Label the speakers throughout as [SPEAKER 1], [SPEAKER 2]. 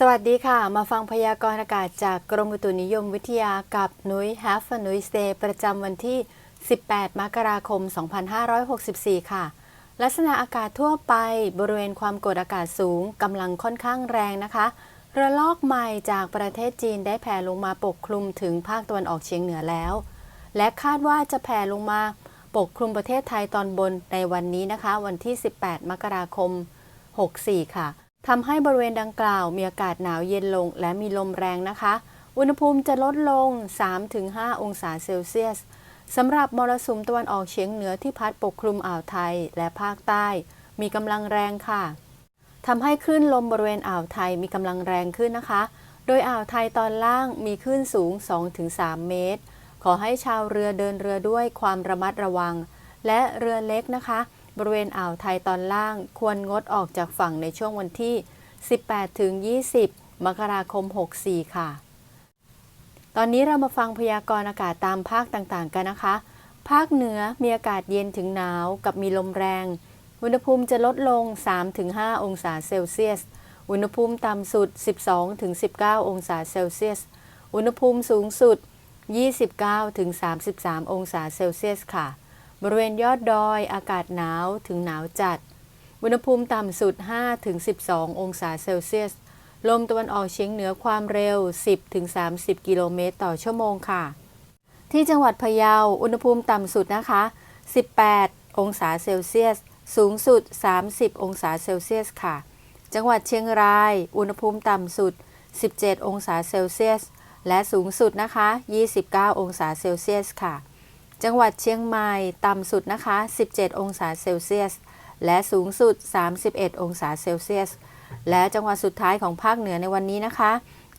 [SPEAKER 1] สวัสดีค่ะ มาฟังพยากรณ์อากาศจากกรมอุตุนิยมวิทยากับนุ้ย Have a นุ้ย Stay ประจำวันที่ 18 มกราคม 2564 ค่ะ ลักษณะอากาศทั่วไปบริเวณความกดอากาศสูงกำลังค่อนข้างแรงนะคะ ระลอกใหม่จากประเทศจีนได้แผ่ลงมาปกคลุมถึงภาคตะวันออกเฉียงเหนือแล้ว และคาดว่าจะแผ่ลงมาปกคลุมประเทศไทยตอนบนในวันนี้นะคะ วันที่ 18 มกราคม 64 ค่ะ ทำให้บริเวณดังกล่าวมีอากาศหนาวเย็นลงและมีลมแรงนะคะ อุณหภูมิจะลดลง 3-5 องศาเซลเซียสสำหรับมรสุมตะวันออกเฉียงเหนือที่พัดปกคลุมอ่าวไทยและภาคใต้ มีกำลังแรงค่ะทำให้คลื่นลมบริเวณอ่าวไทยมีกำลังแรงขึ้นนะคะ โดยอ่าวไทยตอนล่างมีคลื่นสูง 2-3 เมตร ขอให้ชาวเรือเดินเรือด้วยความระมัดระวัง และเรือเล็กนะคะ บริเวณอ่าวไทยตอนล่างควรงดออกจากฝั่งในช่วงวันที่ 18 ถึง 20 มกราคม 64 ค่ะ ตอนนี้เรามาฟังพยากรณ์อากาศตามภาคต่างๆ กันนะคะ ภาคเหนือมีอากาศเย็นถึงหนาวกับมีลมแรง อุณหภูมิจะลดลง 3-5 องศาเซลเซียส อุณหภูมิต่ำสุด 12-19 องศาเซลเซียส อุณหภูมิสูงสุด 29-33 องศาเซลเซียสค่ะ บริเวณยอดดอยอากาศหนาวถึงหนาวจัด อุณหภูมิต่ำสุด 5-12 องศาเซลเซียส ลมตะวันออกเฉียงเหนือความเร็ว 10-30 กิโลเมตรต่อชั่วโมงค่ะ ที่จังหวัดพะเยา อุณหภูมิต่ำสุดนะคะ 18 องศาเซลเซียส สูงสุด 30 องศาเซลเซียสค่ะ จังหวัดเชียงราย อุณหภูมิต่ำสุด 17 องศาเซลเซียส และสูงสุดนะคะ 29 องศาเซลเซียสค่ะ จังหวัดเชียงใหม่ต่ำสุดนะคะ 17 องศาเซลเซียส และสูงสุด 31 องศาเซลเซียส และจังหวัดสุดท้ายของภาคเหนือในวันนี้นะคะ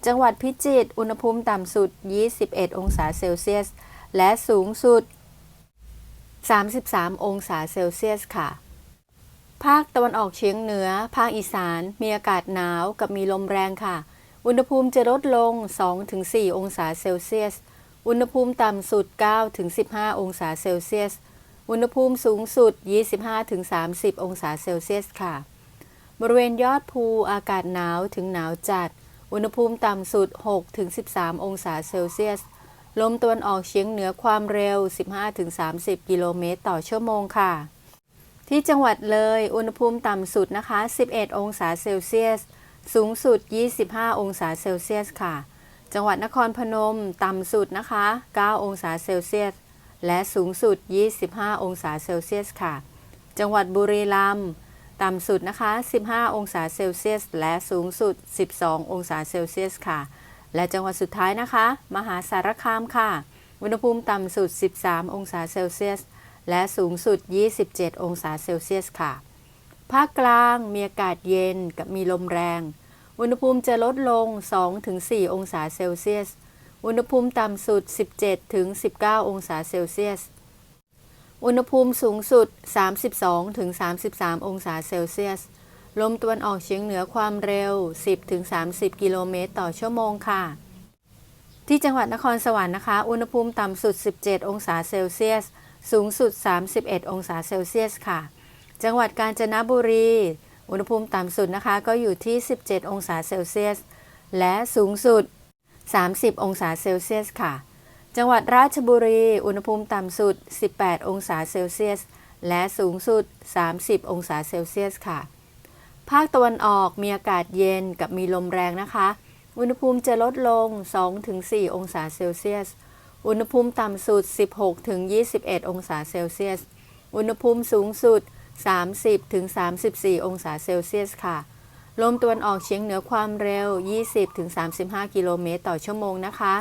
[SPEAKER 1] จังหวัดพิจิตรอุณหภูมิต่ำสุด 21 องศาเซลเซียส และสูงสุด 33 องศาเซลเซียสค่ะภาคตะวันออกเฉียงเหนือ ภาคอีสาน มีอากาศหนาวกับมีลมแรงค่ะ อุณหภูมิจะลดลง 2-4 องศาเซลเซียส อุณหภูมิต่ำสุด 9-15 องศาเซลเซียส อุณหภูมิสูงสุด 25-30 องศาเซลเซียสค่ะ บริเวณยอดภูอากาศหนาวถึงหนาวจัด อุณหภูมิต่ำสุด 6-13 องศาเซลเซียส ลมตะวันออกเฉียงเหนือความเร็ว 15-30 กิโลเมตรต่อชั่วโมงค่ะ ที่จังหวัดเลย อุณหภูมิต่ำสุดนะคะ 11 องศาเซลเซียส สูงสุด 25 องศาเซลเซียสค่ะ จังหวัดนครพนม ต่ำสุดนะคะ 9 องศาเซลเซียส และสูงสุด 25 องศาเซลเซียสค่ะ จังหวัดบุรีรัมย์ต่ำสุดนะคะ 15 องศาเซลเซียส และสูงสุด 12 องศาเซลเซียสค่ะ และจังหวัดสุดท้ายนะคะ มหาสารคามค่ะ อุณหภูมิต่ำสุด 13 องศาเซลเซียส และสูงสุด 27 องศาเซลเซียสค่ะ ภาคกลางมีอากาศเย็นกับมีลมแรง อุณหภูมิจะลดลง 2-4 องศาเซลเซียส อุณหภูมิต่ำสุด 17-19 องศาเซลเซียส อุณหภูมิสูงสุด 32-33 องศาเซลเซียส ลมตะวันออกเฉียงเหนือความเร็ว 10-30 กิโลเมตรต่อชั่วโมงค่ะ ที่จังหวัดนครสวรรค์นะคะ อุณหภูมิต่ำสุด 17 องศาเซลเซียส สูงสุด 31 องศาเซลเซียสค่ะ จังหวัดกาญจนบุรี อุณหภูมิต่ำสุดนะคะก็อยู่ที่ 17 องศาเซลเซียส และสูงสุด 30 องศาเซลเซียสค่ะ จังหวัดราชบุรี อุณหภูมิต่ำสุด 18 องศาเซลเซียส และสูงสุด 30 องศาเซลเซียสค่ะ ภาคตะวันออกมีอากาศเย็นกับมีลมแรงนะคะ อุณหภูมิจะลดลง 2-4 องศาเซลเซียส อุณหภูมิต่ำสุด 16-21 องศาเซลเซียส อุณหภูมิสูงสุด 30-34องศาเซลเซียสค่ะ ลมตะวันออกเฉียงเหนือความเร็ว 20-35กิโลเมตรต่อชั่วโมงนะคะ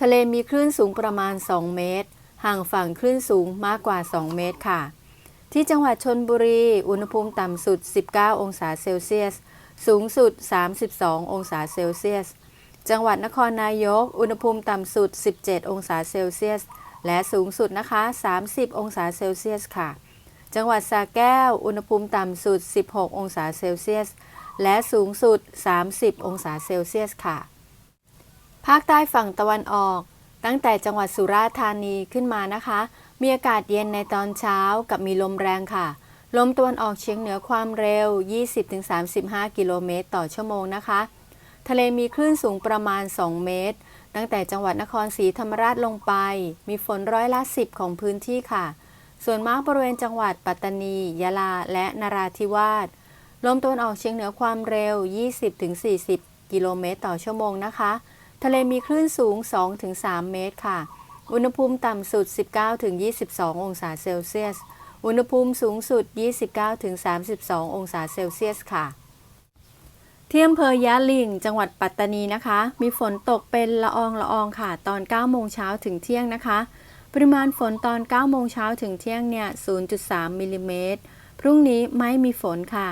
[SPEAKER 1] ทะเลมีคลื่นสูงประมาณ 2 เมตร ห่างฝั่งคลื่นสูงมากกว่า 2 เมตรค่ะ ที่จังหวัดชนบุรี อุณหภูมิต่ำสุด 19 องศาเซลเซียส สูงสุด 32 องศาเซลเซียส จังหวัดนครนายก อุณหภูมิต่ำสุด 17 องศาเซลเซียส และสูงสุดนะคะ 30 องศาเซลเซียสค่ะ จังหวัดสระแก้ว อุณหภูมิต่ำสุด 16 องศาเซลเซียส และสูงสุด 30 องศาเซลเซียสค่ะ ภาคใต้ฝั่งตะวันออก ตั้งแต่จังหวัดสุราษฎร์ธานีขึ้นมานะคะ มีอากาศเย็นในตอนเช้ากับมีลมแรงค่ะ ลมตะวันออกเฉียงเหนือความเร็ว 20-35 กิโลเมตรต่อชั่วโมงนะคะ ทะเลมีคลื่นสูงประมาณ 2 เมตร ตั้งแต่จังหวัดนครศรีธรรมราชลงไป มีฝนร้อยละ 10 ของพื้นที่ค่ะ ส่วนมากบริเวณจังหวัดปัตตานี ยะลา และนราธิวาส ลมตะวันออกเฉียงเหนือความเร็ว 20-40 กิโลเมตรต่อชั่วโมงนะคะ ทะเลมีคลื่นสูง 2-3 เมตรค่ะ อุณหภูมิต่ำสุด 19-22 องศาเซลเซียส อุณหภูมิสูงสุด 29-32 องศาเซลเซียสค่ะที่อำเภอยะลิง จังหวัดปัตตานีนะคะ มีฝนตกเป็นละอองละอองค่ะ ตอน9โมงเช้าถึงเที่ยงนะคะ ปริมาณฝนตอน 9 โมงเช้าถึงเที่ยงเนี่ย 0.3 มิลลิเมตร พรุ่งนี้ไม่มีฝนค่ะ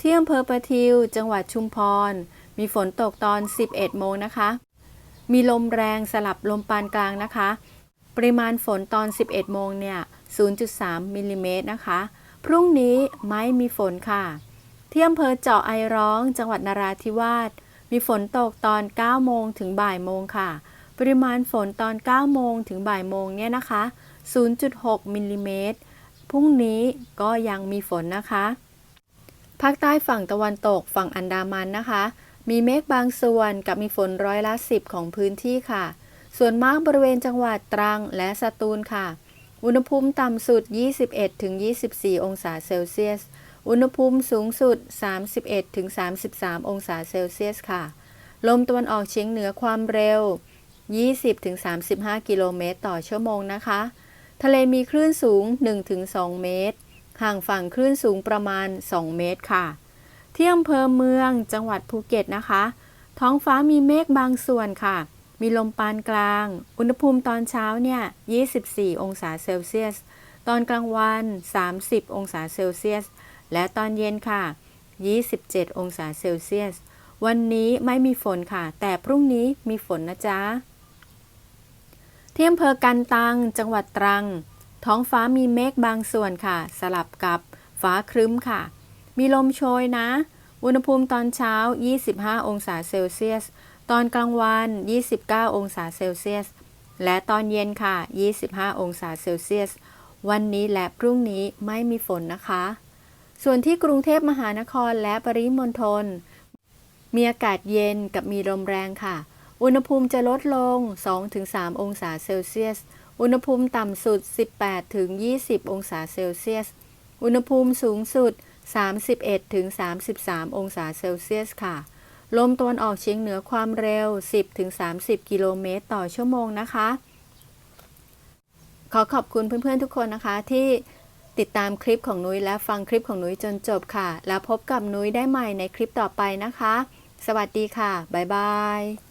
[SPEAKER 1] ที่อำเภอประทิว จังหวัดชุมพร มีฝนตกตอน 11 โมงนะคะ มีลมแรงสลับลมปานกลางนะคะ ปริมาณฝนตอน 11 โมงเนี่ย 0.3 มิลลิเมตรนะคะ พรุ่งนี้ไม่มีฝนค่ะ ที่อำเภอเจาะไอร้อง จังหวัดนราธิวาส มีฝนตกตอน 9 โมงถึงบ่ายโมงค่ะ ปริมาณฝนตอน 9 โมงถึงบ่ายโมงเนี่ยนะคะ 0.6 มิลลิเมตร พรุ่งนี้ก็ยังมีฝนนะคะ ภาคใต้ฝั่งตะวันตกฝั่งอันดามันนะคะ มีเมฆบางส่วนกับมีฝนร้อยละ 10 ของพื้นที่ค่ะ ส่วนมากบริเวณจังหวัดตรังและสตูลค่ะ อุณหภูมิต่ำสุด 21-24 องศาเซลเซียส อุณหภูมิสูงสุด 31-33 องศาเซลเซียสค่ะ ลมตะวันออกเฉียงเหนือความเร็ว 20-35 กิโลเมตรต่อชั่วโมงนะคะ ทะเลมีคลื่นสูง 1-2 เมตร ห่างฝั่งคลื่นสูงประมาณ 2 เมตรค่ะ ที่อำเภอเมืองจังหวัดภูเก็ตนะคะ ท้องฟ้ามีเมฆบางส่วนค่ะ มีลมปานกลาง อุณหภูมิตอนเช้าเนี่ย 24 องศาเซลเซียส ตอนกลางวัน 30 องศาเซลเซียส และตอนเย็นค่ะ 27 องศาเซลเซียส วันนี้ไม่มีฝนค่ะ แต่พรุ่งนี้มีฝนนะจ๊ะ ที่อำเภอกันตัง จังหวัดตรัง ท้องฟ้ามีเมฆบางส่วนค่ะ สลับกับฟ้าครึ้มค่ะ มีลมโชยนะ อุณหภูมิตอนเช้า 25 องศาเซลเซียส ตอนกลางวัน 29 องศาเซลเซียส และตอนเย็นค่ะ 25 องศาเซลเซียส วันนี้และพรุ่งนี้ไม่มีฝนนะคะ ส่วนที่กรุงเทพมหานครและปริมณฑลมีอากาศเย็นกับมีลมแรงค่ะ อุณหภูมิจะลดลง 2-3 องศาเซลเซียส อุณหภูมิต่ำสุด 18-20 องศาเซลเซียส อุณหภูมิสูงสุด 31-33 องศาเซลเซียสค่ะ ลมตะวันออกเฉียงเหนือความเร็ว 10-30 กิโลเมตรต่อชั่วโมงนะคะ ขอขอบคุณเพื่อนๆทุกคนนะคะที่ติดตามคลิปของนุ้ยและฟังคลิปของนุ้ยจนจบค่ะ แล้วพบกับนุ้ยได้ใหม่ในคลิปต่อไปนะคะ สวัสดีค่ะ บ๊ายบาย